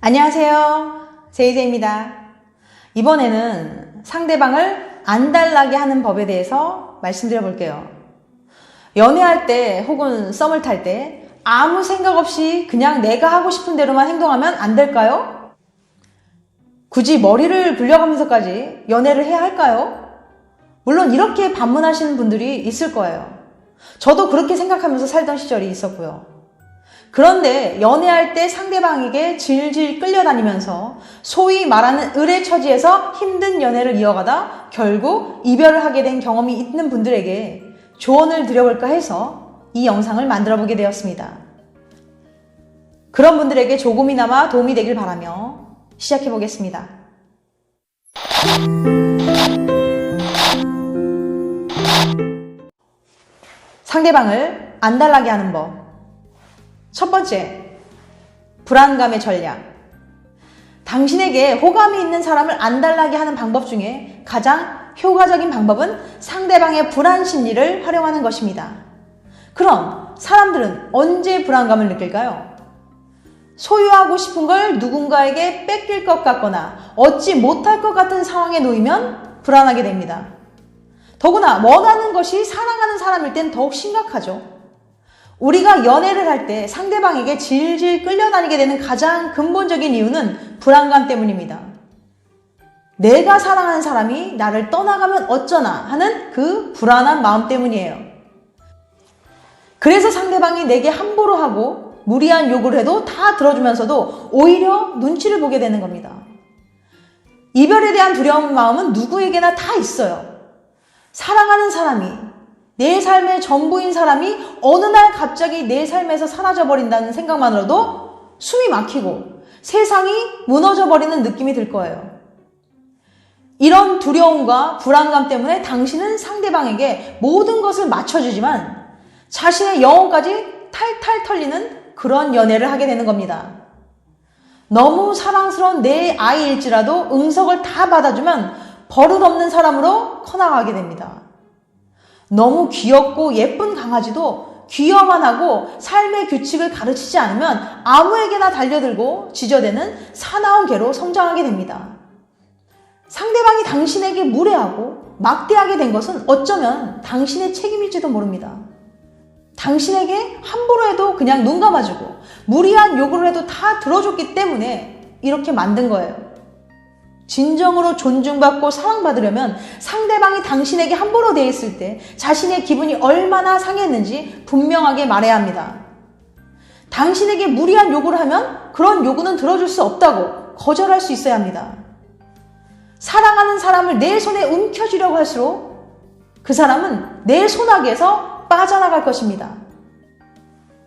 안녕하세요. 제이제입니다. 이번에는 상대방을 안달나게 하는 법에 대해서 말씀드려 볼게요. 연애할 때 혹은 썸을 탈 때 아무 생각 없이 그냥 내가 하고 싶은 대로만 행동하면 안 될까요? 굳이 머리를 굴려가면서까지 연애를 해야 할까요? 물론 이렇게 반문하시는 분들이 있을 거예요. 저도 그렇게 생각하면서 살던 시절이 있었고요. 그런데 연애할 때 상대방에게 질질 끌려다니면서 소위 말하는 을의 처지에서 힘든 연애를 이어가다 결국 이별을 하게 된 경험이 있는 분들에게 조언을 드려볼까 해서 이 영상을 만들어 보게 되었습니다. 그런 분들에게 조금이나마 도움이 되길 바라며 시작해 보겠습니다. 상대방을 안달나게 하는 법. 첫 번째, 불안감의 전략. 당신에게 호감이 있는 사람을 안달나게 하는 방법 중에 가장 효과적인 방법은 상대방의 불안 심리를 활용하는 것입니다. 그럼 사람들은 언제 불안감을 느낄까요? 소유하고 싶은 걸 누군가에게 뺏길 것 같거나 얻지 못할 것 같은 상황에 놓이면 불안하게 됩니다. 더구나 원하는 것이 사랑하는 사람일 땐 더욱 심각하죠. 우리가 연애를 할 때 상대방에게 질질 끌려다니게 되는 가장 근본적인 이유는 불안감 때문입니다. 내가 사랑하는 사람이 나를 떠나가면 어쩌나 하는 그 불안한 마음 때문이에요. 그래서 상대방이 내게 함부로 하고 무리한 요구를 해도 다 들어주면서도 오히려 눈치를 보게 되는 겁니다. 이별에 대한 두려운 마음은 누구에게나 다 있어요. 사랑하는 사람이 내 삶의 전부인 사람이 어느 날 갑자기 내 삶에서 사라져 버린다는 생각만으로도 숨이 막히고 세상이 무너져 버리는 느낌이 들 거예요. 이런 두려움과 불안감 때문에 당신은 상대방에게 모든 것을 맞춰주지만 자신의 영혼까지 탈탈 털리는 그런 연애를 하게 되는 겁니다. 너무 사랑스러운 내 아이일지라도 응석을 다 받아주면 버릇없는 사람으로 커나가게 됩니다. 너무 귀엽고 예쁜 강아지도 귀여만 하고 삶의 규칙을 가르치지 않으면 아무에게나 달려들고 지저대는 사나운 개로 성장하게 됩니다. 상대방이 당신에게 무례하고 막대하게 된 것은 어쩌면 당신의 책임일지도 모릅니다. 당신에게 함부로 해도 그냥 눈 감아주고 무리한 요구를 해도 다 들어줬기 때문에 이렇게 만든 거예요. 진정으로 존중받고 사랑받으려면 상대방이 당신에게 함부로 대했을 때 자신의 기분이 얼마나 상했는지 분명하게 말해야 합니다. 당신에게 무리한 요구를 하면 그런 요구는 들어줄 수 없다고 거절할 수 있어야 합니다. 사랑하는 사람을 내 손에 움켜쥐려고 할수록 그 사람은 내 손아귀에서 빠져나갈 것입니다.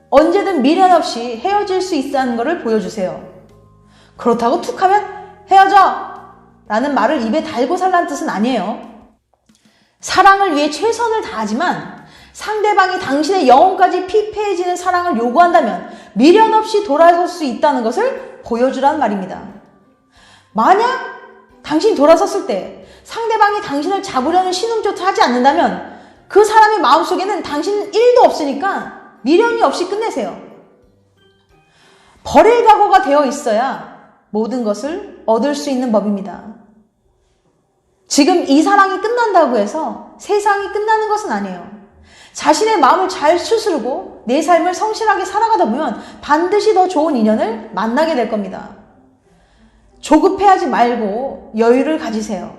언제든 미련 없이 헤어질 수 있다는 것을 보여주세요. 그렇다고 툭 하면 헤어져! 라는 말을 입에 달고 살라는 뜻은 아니에요. 사랑을 위해 최선을 다하지만 상대방이 당신의 영혼까지 피폐해지는 사랑을 요구한다면 미련 없이 돌아설 수 있다는 것을 보여주란 말입니다. 만약 당신이 돌아섰을 때 상대방이 당신을 잡으려는 신음조차 하지 않는다면 그 사람의 마음속에는 당신은 1도 없으니까 미련이 없이 끝내세요. 버릴 각오가 되어 있어야 모든 것을 얻을 수 있는 법입니다. 지금 이 사랑이 끝난다고 해서 세상이 끝나는 것은 아니에요. 자신의 마음을 잘 추스르고 내 삶을 성실하게 살아가다 보면 반드시 더 좋은 인연을 만나게 될 겁니다. 조급해하지 말고 여유를 가지세요.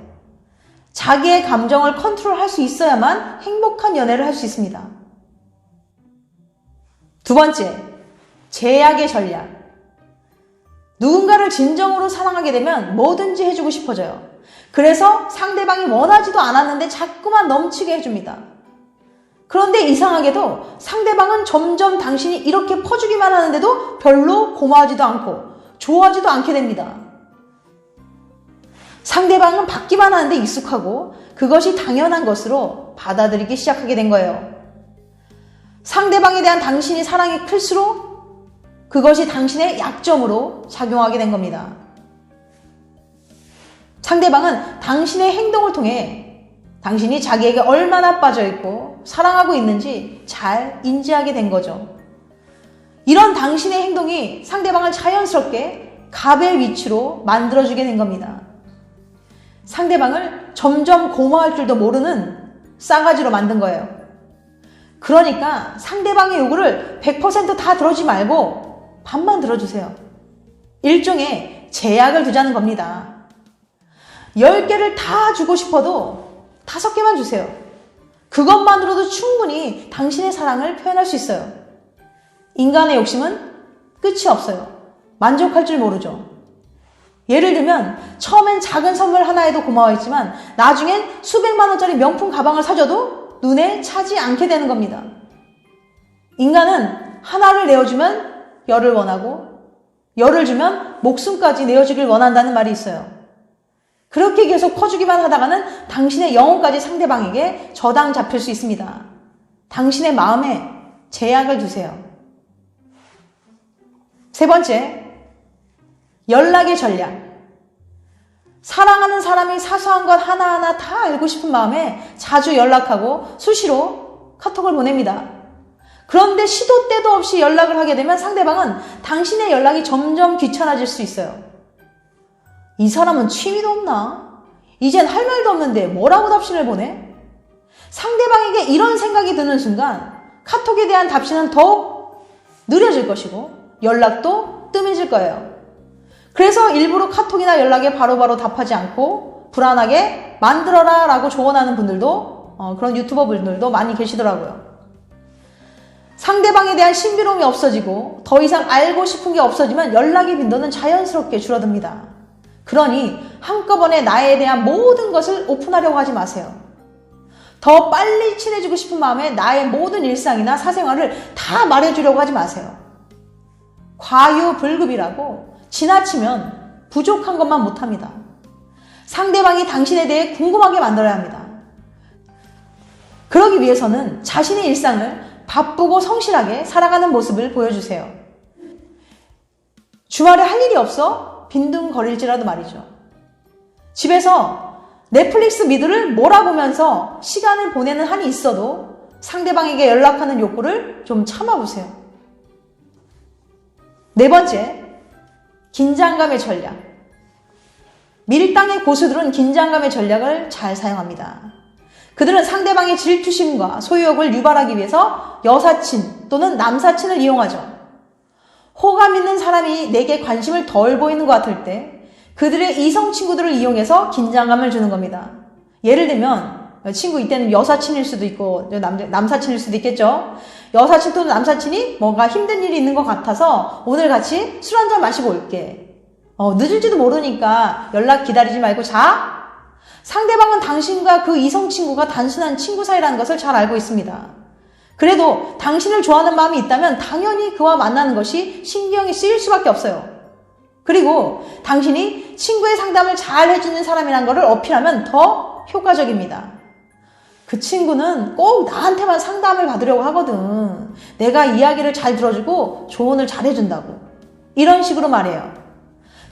자기의 감정을 컨트롤할 수 있어야만 행복한 연애를 할 수 있습니다. 두 번째, 제약의 전략. 누군가를 진정으로 사랑하게 되면 뭐든지 해주고 싶어져요. 그래서 상대방이 원하지도 않았는데 자꾸만 넘치게 해줍니다. 그런데 이상하게도 상대방은 점점 당신이 이렇게 퍼주기만 하는데도 별로 고마워하지도 않고 좋아하지도 않게 됩니다. 상대방은 받기만 하는데 익숙하고 그것이 당연한 것으로 받아들이기 시작하게 된 거예요. 상대방에 대한 당신이 사랑이 클수록 그것이 당신의 약점으로 작용하게 된 겁니다. 상대방은 당신의 행동을 통해 당신이 자기에게 얼마나 빠져있고 사랑하고 있는지 잘 인지하게 된 거죠. 이런 당신의 행동이 상대방을 자연스럽게 갑의 위치로 만들어주게 된 겁니다. 상대방을 점점 고마워할 줄도 모르는 싸가지로 만든 거예요. 그러니까 상대방의 요구를 100%다 들어주지 말고 반만 들어주세요. 일종의 제약을 두자는 겁니다. 10개를 다 주고 싶어도 5개만 주세요. 그것만으로도 충분히 당신의 사랑을 표현할 수 있어요. 인간의 욕심은 끝이 없어요. 만족할 줄 모르죠. 예를 들면 처음엔 작은 선물 하나에도 고마워했지만 나중엔 수백만 원짜리 명품 가방을 사줘도 눈에 차지 않게 되는 겁니다. 인간은 하나를 내어주면 열을 원하고 열을 주면 목숨까지 내어주길 원한다는 말이 있어요. 그렇게 계속 퍼주기만 하다가는 당신의 영혼까지 상대방에게 저당 잡힐 수 있습니다. 당신의 마음에 제약을 두세요. 세 번째, 연락의 전략. 사랑하는 사람이 사소한 것 하나하나 다 알고 싶은 마음에 자주 연락하고 수시로 카톡을 보냅니다. 그런데 시도 때도 없이 연락을 하게 되면 상대방은 당신의 연락이 점점 귀찮아질 수 있어요. 이 사람은 취미도 없나? 이젠 할 말도 없는데 뭐라고 답신을 보내? 상대방에게 이런 생각이 드는 순간 카톡에 대한 답신은 더욱 느려질 것이고 연락도 뜸해질 거예요. 그래서 일부러 카톡이나 연락에 바로 바로 답하지 않고 불안하게 만들어라 라고 조언하는 분들도 어, 그런 유튜버 분들도 많이 계시더라고요. 상대방에 대한 신비로움이 없어지고 더 이상 알고 싶은 게 없어지면 연락의 빈도는 자연스럽게 줄어듭니다. 그러니 한꺼번에 나에 대한 모든 것을 오픈하려고 하지 마세요. 더 빨리 친해지고 싶은 마음에 나의 모든 일상이나 사생활을 다 말해주려고 하지 마세요. 과유불급이라고 지나치면 부족한 것만 못합니다. 상대방이 당신에 대해 궁금하게 만들어야 합니다. 그러기 위해서는 자신의 일상을 바쁘고 성실하게 살아가는 모습을 보여주세요. 주말에 할 일이 없어 빈둥거릴지라도 말이죠. 집에서 넷플릭스 미드를 몰아보면서 시간을 보내는 한이 있어도 상대방에게 연락하는 욕구를 좀 참아보세요. 네 번째, 긴장감의 전략. 밀당의 고수들은 긴장감의 전략을 잘 사용합니다. 그들은 상대방의 질투심과 소유욕을 유발하기 위해서 여사친 또는 남사친을 이용하죠. 호감 있는 사람이 내게 관심을 덜 보이는 것 같을 때 그들의 이성 친구들을 이용해서 긴장감을 주는 겁니다. 예를 들면 친구 이때는 여사친일 수도 있고 남, 남사친일 수도 있겠죠. 여사친 또는 남사친이 뭔가 힘든 일이 있는 것 같아서 오늘 같이 술 한잔 마시고 올게. 어, 늦을지도 모르니까 연락 기다리지 말고 자. 상대방은 당신과 그 이성 친구가 단순한 친구 사이라는 것을 잘 알고 있습니다. 그래도 당신을 좋아하는 마음이 있다면 당연히 그와 만나는 것이 신경이 쓰일 수밖에 없어요. 그리고 당신이 친구의 상담을 잘 해주는 사람이라는 것을 어필하면 더 효과적입니다. 그 친구는 꼭 나한테만 상담을 받으려고 하거든. 내가 이야기를 잘 들어주고 조언을 잘 해준다고. 이런 식으로 말해요.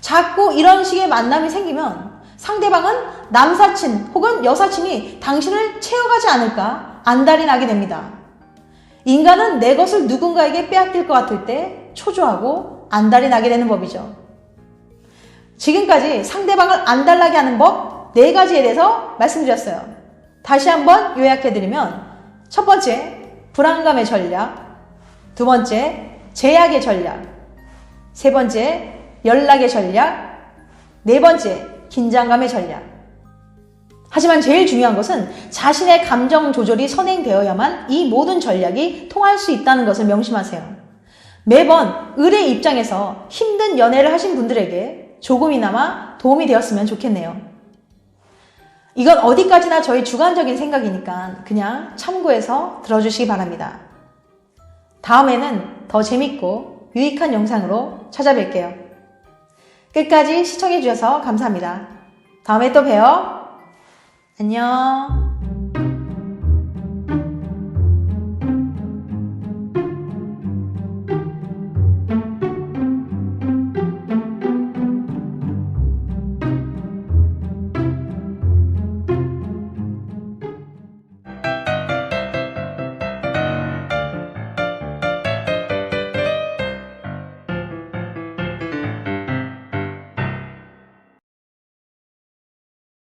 자꾸 이런 식의 만남이 생기면 상대방은 남사친 혹은 여사친이 당신을 채워가지 않을까 안달이 나게 됩니다. 인간은 내 것을 누군가에게 빼앗길 것 같을 때 초조하고 안달이 나게 되는 법이죠. 지금까지 상대방을 안달나게 하는 법 네 가지에 대해서 말씀드렸어요. 다시 한번 요약해드리면 첫 번째, 불안감의 전략. 두 번째, 제약의 전략. 세 번째, 연락의 전략. 네 번째, 긴장감의 전략. 하지만 제일 중요한 것은 자신의 감정 조절이 선행되어야만 이 모든 전략이 통할 수 있다는 것을 명심하세요. 매번 을의 입장에서 힘든 연애를 하신 분들에게 조금이나마 도움이 되었으면 좋겠네요. 이건 어디까지나 저희 주관적인 생각이니까 그냥 참고해서 들어주시기 바랍니다. 다음에는 더 재밌고 유익한 영상으로 찾아뵐게요. 끝까지 시청해주셔서 감사합니다. 다음에 또 봬요. 안녕.